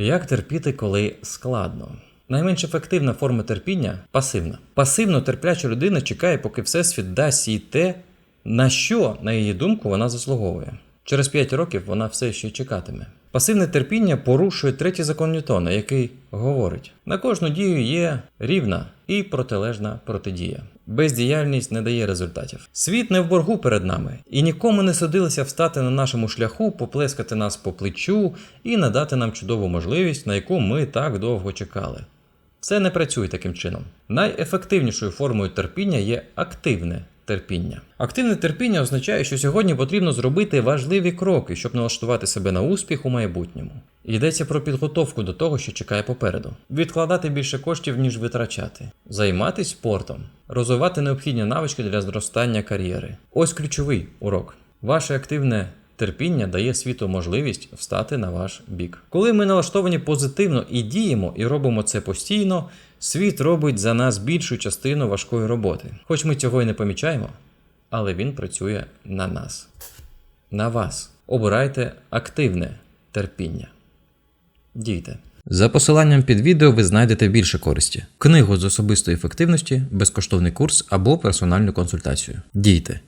Як терпіти, коли складно? Найменш ефективна форма терпіння пасивна. Пасивно терпляча людина чекає, поки Всесвіт дасть їй те, на що, на її думку, вона заслуговує. Через 5 років вона все ще чекатиме. Пасивне терпіння порушує третій закон Ньютона, який говорить: на кожну дію є рівна і протилежна протидія. Бездіяльність не дає результатів. Світ не в боргу перед нами, і нікому не судилося встати на нашому шляху, поплескати нас по плечу і надати нам чудову можливість, на яку ми так довго чекали. Це не працює таким чином. Найефективнішою формою терпіння є активне терпіння. Активне терпіння означає, що сьогодні потрібно зробити важливі кроки, щоб налаштувати себе на успіх у майбутньому. Йдеться про підготовку до того, що чекає попереду, відкладати більше коштів, ніж витрачати, займатися спортом, розвивати необхідні навички для зростання кар'єри. Ось ключовий урок. Ваше активне терпіння дає світу можливість встати на ваш бік. Коли ми налаштовані позитивно і діємо, і робимо це постійно, світ робить за нас більшу частину важкої роботи. Хоч ми цього й не помічаємо, але він працює на нас. На вас. Обирайте активне терпіння. Дійте. За посиланням під відео ви знайдете більше користі: книгу з особистої ефективності, безкоштовний курс або персональну консультацію. Дійте.